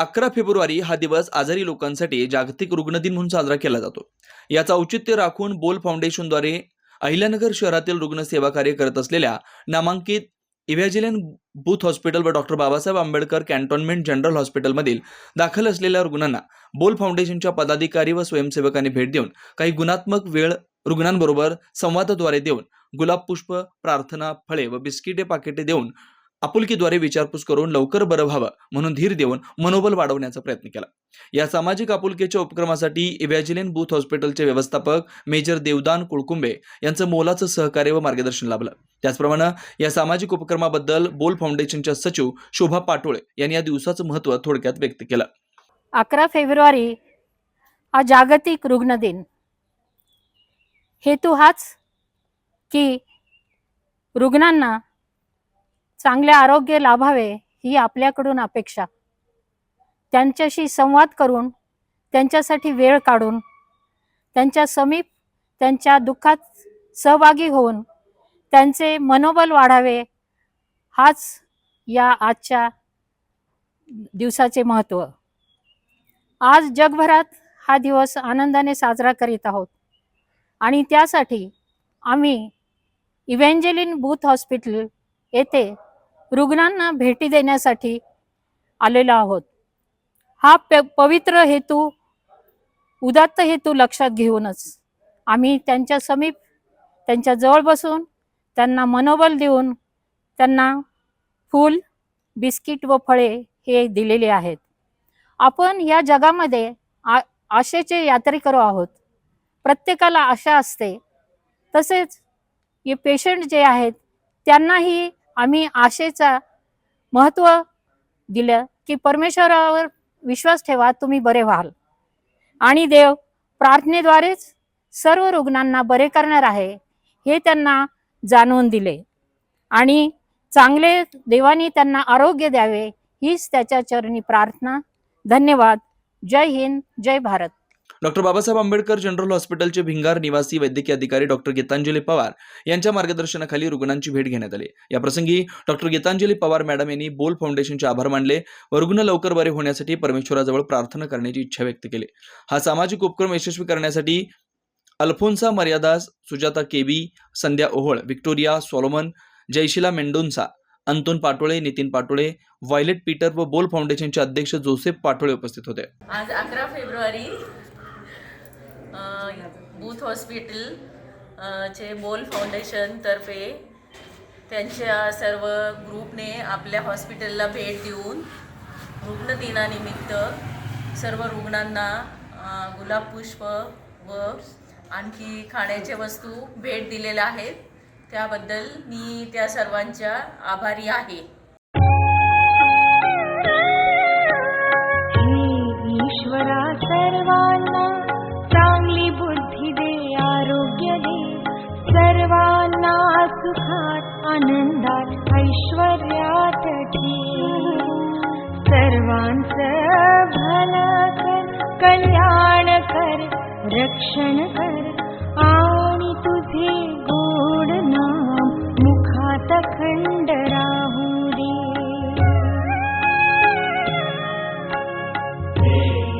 अकरा फेब्रुवारी हा दिवस आजारी लोकांसाठी जागतिक रुग्ण दिन म्हणून साजरा केला जातो. याचा औचित्य राखून बोल फाउंडेशनद्वारे अहिल्यानगर शहरातील रुग्णसेवा कार्य करत असलेल्या नामांकित इव्हॅजिलियन बूथ हॉस्पिटल व doctor Babasaheb Ambedkar cantonment general हॉस्पिटलमधील दाखल असलेल्या रुग्णांना बोल फाउंडेशनच्या पदाधिकारी व स्वयंसेवकांनी भेट देऊन काही गुणात्मक वेळ रुग्णांबरोबर संवादाद्वारे देऊन गुलाब पुष्प प्रार्थना फळे व बिस्किटे पाकिटे देऊन आपुलकीद्वारे विचारपूस करून लवकर बरं व्हावं म्हणून धीर देऊन मनोबल वाढवण्याचा प्रयत्न केला. या सामाजिक आपुलकीच्या उपक्रमासाठी इव्हॅजिलिन बूथ हॉस्पिटलचे व्यवस्थापक मेजर देवदान कुळकुंबे यांचं मोलाचं सहकार्य व मार्गदर्शन लाभलं. त्याचप्रमाणे या सामाजिक उपक्रमाबद्दल बोल फाउंडेशनच्या सचिव शोभा पाटोळे यांनी या दिवसाचं महत्त्व थोडक्यात व्यक्त केलं. अकरा फेब्रुवारी हा जागतिक रुग्ण दिन. हेतू हाच की रुग्णांना चांगले आरोग्य लाभावे ही आपल्याकडून अपेक्षा. त्यांच्याशी संवाद करून त्यांच्यासाठी वेळ काढून त्यांच्या समीप त्यांच्या दुःखात सहभागी होऊन त्यांचे मनोबल वाढावे हाच या आजच्या दिवसाचे महत्त्व. आज जगभरात हा दिवस आनंदाने साजरा करीत आहोत. आणि त्यासाठी आम्ही इव्हेंजेलिन बूथ हॉस्पिटल येथे रुग्णांना भेटी देण्यासाठी आलेलो आहोत. हा प पवित्र हेतू उदात्त हेतू लक्षात घेऊनच आम्ही त्यांच्या समीप त्यांच्या जवळ बसून त्यांना मनोबल देऊन त्यांना फूल बिस्किट व फळे हे दिलेले आहेत. आपण या जगामध्ये आ आशेचे यात्रेकरू आहोत. प्रत्येकाला आशा असते. तसेच हे पेशंट जे आहेत त्यांनाही आम्ही आशेचा महत्त्व दिलं की परमेश्वरावर विश्वास ठेवा तुम्ही बरे व्हाल. आणि देव प्रार्थनेद्वारेच सर्व रुग्णांना बरे करणार आहे हे त्यांना जाणवून दिले. आणि चांगले देवानी त्यांना आरोग्य द्यावे हीच त्याच्या चरणी प्रार्थना. धन्यवाद. जय हिंद जय भारत. डॉक्टर बाबासाहेब आंबेडकर जनरल हॉस्पिटलचे भिंगार निवासी वैद्यकीय अधिकारी डॉक्टर गीतांजली पवार यांच्या मार्गदर्शनाखाली रुग्णांची भेट घेण्यात आली. या प्रसंगी डॉक्टर गीतांजली पवार मॅडम यांनी बोल फाउंडेशनचे आभार मानले. व रुग्ण लवकर बरे होण्यासाठी परमेश्वराजवळ प्रार्थना करण्याची इच्छा व्यक्त केली. हा सामाजिक उपक्रम यशस्वी करण्यासाठी Alphonsa Maryadas Sujata KB Sandhya Ohol Victoria Solomon Jayshila Mendonca Anton Patole Nitin Patole Violet Peter व बोल फाउंडेशनचे अध्यक्ष जोसेफ पाटोळे उपस्थित होते. आज अकरा फेब्रुवारी बूथ हॉस्पिटल चे बोल फाउंडेशनतर्फे त्यांच्या सर्व ग्रुपने आपल्या हॉस्पिटलला भेट देऊन रुग्ण दिनानिमित्त सर्व रुग्णांना अ, गुलाबपुष्प व आणखी खाण्याच्या वस्तू भेट दिलेल्या आहेत. त्याबद्दल मी त्या सर्वांच्या आभारी आहे. कल्याण कर रक्षण कर। आणि तुझे गोड नाम मुखात खंड राहू दे।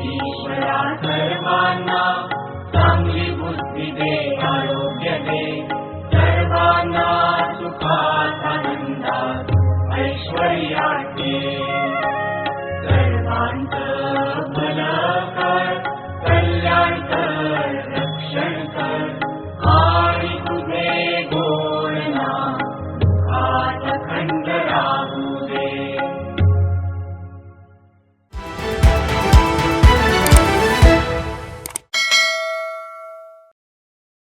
ईश्वरा सर्वांना चांगली बुद्धी दे आरोग्य दे। सर्वांना सुखात आनंदात ऐश्वर्यात दे